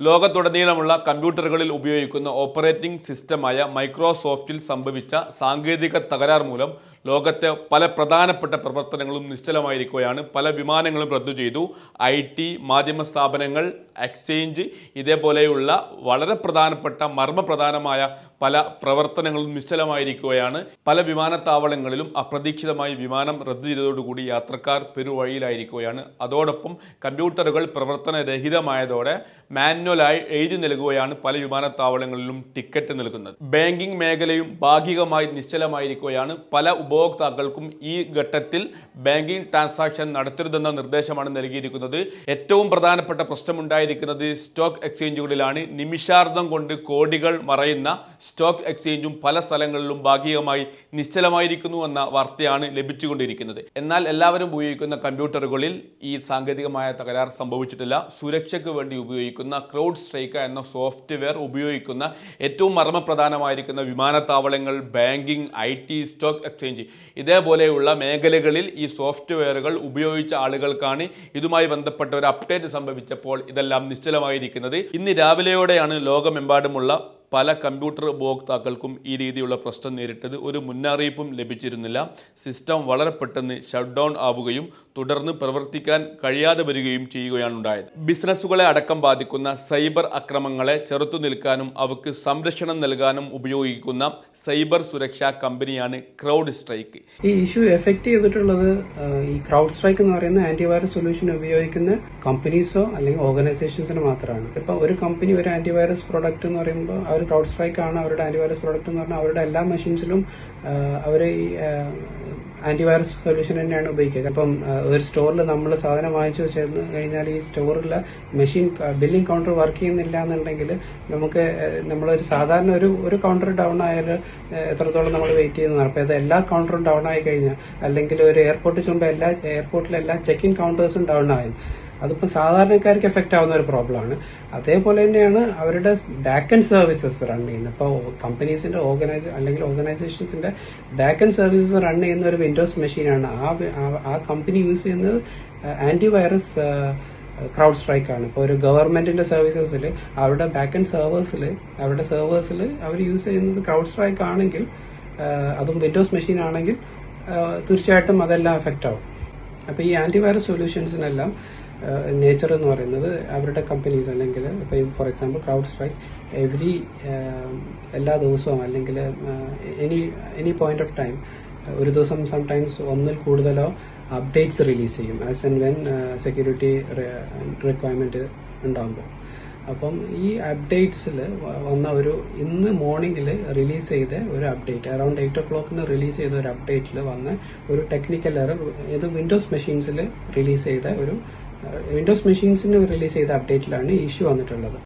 ലോകത്തുടനീളമുള്ള കമ്പ്യൂട്ടറുകളിൽ ഉപയോഗിക്കുന്ന ഓപ്പറേറ്റിംഗ് സിസ്റ്റമായ മൈക്രോസോഫ്റ്റിൽ സംഭവിച്ച സാങ്കേതിക തകരാർ മൂലം ലോകത്തെ പല പ്രധാനപ്പെട്ട പ്രവർത്തനങ്ങളും നിശ്ചലമായിരിക്കുകയാണ്. പല വിമാനങ്ങളും റദ്ദു ചെയ്തു. ഐ ടി മാധ്യമ സ്ഥാപനങ്ങൾ എക്സ്ചേഞ്ച് ഇതേപോലെയുള്ള വളരെ പ്രധാനപ്പെട്ട മർമ്മപ്രധാനമായ പല പ്രവർത്തനങ്ങളും നിശ്ചലമായിരിക്കുകയാണ്. പല വിമാനത്താവളങ്ങളിലും അപ്രതീക്ഷിതമായി വിമാനം റദ്ദു ചെയ്തതോടുകൂടി യാത്രക്കാർ പെരുവഴിയിലായിരിക്കുകയാണ്. അതോടൊപ്പം കമ്പ്യൂട്ടറുകൾ പ്രവർത്തനരഹിതമായതോടെ മാനുവലായി എഴുതി നൽകുകയാണ് പല വിമാനത്താവളങ്ങളിലും ടിക്കറ്റ് നൽകുന്നത്. ബാങ്കിംഗ് മേഖലയും ഭാഗികമായി നിശ്ചലമായിരിക്കുകയാണ്. പല ഉപഭോക്താക്കൾക്കും ഈ ഘട്ടത്തിൽ ബാങ്കിംഗ് ട്രാൻസാക്ഷൻ നടത്തരുതെന്ന നിർദ്ദേശമാണ് നൽകിയിരിക്കുന്നത്. ഏറ്റവും പ്രധാനപ്പെട്ട പ്രശ്നമുണ്ടായിരിക്കുന്നത് സ്റ്റോക്ക് എക്സ്ചേഞ്ചുകളിലാണ്. നിമിഷാർദ്ധം കൊണ്ട് കോടികൾ മറയുന്ന സ്റ്റോക്ക് എക്സ്ചേഞ്ചും പല സ്ഥലങ്ങളിലും ഭാഗികമായി നിശ്ചലമായിരിക്കുന്നു എന്ന വാർത്തയാണ് ലഭിച്ചുകൊണ്ടിരിക്കുന്നത്. എന്നാൽ എല്ലാവരും ഉപയോഗിക്കുന്ന കമ്പ്യൂട്ടറുകളിൽ ഈ സാങ്കേതികമായ തകരാർ സംഭവിച്ചിട്ടില്ല. സുരക്ഷയ്ക്ക് വേണ്ടി ഉപയോഗിക്കുന്ന ക്രൗഡ് സ്ട്രൈക്ക എന്ന സോഫ്റ്റ്വെയർ ഉപയോഗിക്കുന്ന ഏറ്റവും മർമ്മപ്രധാനമായിരിക്കുന്ന വിമാനത്താവളങ്ങൾ ബാങ്കിംഗ് ഐ സ്റ്റോക്ക് എക്സ്ചേഞ്ച് ഇതേപോലെയുള്ള മേഖലകളിൽ ഈ സോഫ്റ്റ്വെയറുകൾ ഉപയോഗിച്ച ആളുകൾക്കാണ് ഇതുമായി ബന്ധപ്പെട്ട ഒരു അപ്ഡേറ്റ് സംഭവിച്ചപ്പോൾ ഇതെല്ലാം നിശ്ചലമായിരിക്കുന്നത്. ഇന്ന് രാവിലെയോടെയാണ് ലോകമെമ്പാടുമുള്ള പല കമ്പ്യൂട്ടർ ഉപഭോക്താക്കൾക്കും ഈ രീതിയിലുള്ള പ്രശ്നം നേരിട്ടത് ഒരു മുന്നറിയിപ്പും ലഭിച്ചിരുന്നില്ല. സിസ്റ്റം വളരെ പെട്ടെന്ന് ഷട്ട് ഡൗൺ ആവുകയും തുടർന്ന് പ്രവർത്തിക്കാൻ കഴിയാതെ വരികയും ചെയ്യുകയാണ് ഉണ്ടായത്. ബിസിനസ്സുകളെ അടക്കം ബാധിക്കുന്ന സൈബർ അക്രമങ്ങളെ ചെറുത്തു നിൽക്കാനും അവർക്ക് സംരക്ഷണം നൽകാനും ഉപയോഗിക്കുന്ന സൈബർ സുരക്ഷാ കമ്പനിയാണ് ക്രൗഡ് സ്ട്രൈക്ക്. ഈ ഇഷ്യൂ എഫക്ട് ചെയ്തിട്ടുള്ളത് ഈ ക്രൗഡ് സ്ട്രൈക്ക് എന്ന് പറയുന്ന ആന്റിവൈറസ് സൊല്യൂഷൻ ഉപയോഗിക്കുന്ന കമ്പനീസോ അല്ലെങ്കിൽ ഓർഗനൈസേഷൻസിന് മാത്രമാണ്. ഇപ്പൊ ഒരു കമ്പനി ഒരു ആന്റിവൈറസ് പ്രൊഡക്റ്റ് എന്ന് പറയുമ്പോൾ അവർ ക്രൗഡ് സ്ട്രൈക്ക് ആണ് അവരുടെ ആന്റിവൈറസ് പ്രോഡക്റ്റ് എന്ന് പറഞ്ഞാൽ അവരുടെ എല്ലാ മെഷീൻസിലും അവർ ഈ ആന്റിവൈറസ് സൊല്യൂഷൻ തന്നെയാണ് ഉപയോഗിക്കുക. അപ്പം ഒരു സ്റ്റോറിൽ നമ്മൾ സാധനം വാങ്ങിച്ചു ചേർന്ന് കഴിഞ്ഞാൽ ഈ സ്റ്റോറിൽ മെഷീൻ ബില്ലിംഗ് കൗണ്ടർ വർക്ക് ചെയ്യുന്നില്ല എന്നുണ്ടെങ്കിൽ നമുക്ക് നമ്മളൊരു സാധാരണ ഒരു ഒരു കൗണ്ടർ ഡൗൺ ആയാൽ എത്രത്തോളം നമ്മൾ വെയിറ്റ് ചെയ്യുന്നതാണ് അപ്പോൾ അത് എല്ലാ കൗണ്ടറും ഡൗൺ ആയി കഴിഞ്ഞാൽ അല്ലെങ്കിൽ ഒരു എയർപോർട്ടിൽ ചുമ്പോൾ എല്ലാ എയർപോർട്ടിലെ എല്ലാ ചെക്ക് ഇൻ കൗണ്ടേഴ്സും ഡൗൺ ആയി അതിപ്പോൾ സാധാരണക്കാർക്ക് എഫക്റ്റ് ആവുന്ന ഒരു പ്രോബ്ലമാണ് അതേപോലെ തന്നെയാണ് അവരുടെ ബാക്ക് ആൻഡ് സർവീസസ് റൺ ചെയ്യുന്നത്. ഇപ്പോൾ കമ്പനീസിന്റെ ഓർഗനൈസ് അല്ലെങ്കിൽ ഓർഗനൈസേഷൻസിന്റെ ബാക്ക് ആൻഡ് സർവീസസ് റൺ ചെയ്യുന്ന ഒരു വിൻഡോസ് മെഷീനാണ് ആ ആ- കമ്പനി യൂസ് ചെയ്യുന്നത് ആന്റിവൈറസ് ക്രൗഡ് സ്ട്രൈക്ക് ആണ്. ഇപ്പോൾ ഒരു ഗവൺമെന്റിന്റെ സർവീസസിൽ അവരുടെ ബാക്ക് ആൻഡ് സെർവേഴ്സിൽ അവരുടെ സെർവേഴ്സിൽ അവർ യൂസ് ചെയ്യുന്നത് ക്രൗഡ് സ്ട്രൈക്ക് ആണെങ്കിൽ അതും വിൻഡോസ് മെഷീൻ ആണെങ്കിൽ തീർച്ചയായിട്ടും അതെല്ലാം എഫക്റ്റ് ആവും. അപ്പോൾ ഈ ആന്റിവൈറസ് സൊല്യൂഷൻസിനെല്ലാം നേച്ചർ എന്ന് പറയുന്നത് അവരുടെ കമ്പനീസ് അല്ലെങ്കിൽ ഇപ്പം for example CrowdStrike every എല്ലാ ദിവസവും അല്ലെങ്കിൽ any any point of time ഒരു ദിവസം സംടൈംസ് ഒന്നിൽ കൂടുതലോ അപ്ഡേറ്റ്സ് റിലീസ് ചെയ്യും as and when security requirement ഉണ്ടാകുമ്പോൾ അപ്പം ഈ അപ്ഡേറ്റ്സിൽ വന്ന ഒരു ഇന്ന് മോർണിംഗിൽ റിലീസ് ചെയ്ത ഒരു അപ്ഡേറ്റ് അറൌണ്ട് എയ്റ്റ് ഒ ക്ലോക്കിന് റിലീസ് ചെയ്ത ഒരു അപ്ഡേറ്റിൽ വന്ന ഒരു ടെക്നിക്കൽ എറർ ഇത് വിൻഡോസ് മെഷീൻസിൽ റിലീസ് ചെയ്ത ഒരു വിൻഡോസ് മെഷീൻസിന് റിലീസ് ചെയ്ത അപ്ഡേറ്റിലാണ് ഇഷ്യൂ വന്നിട്ടുള്ളത്.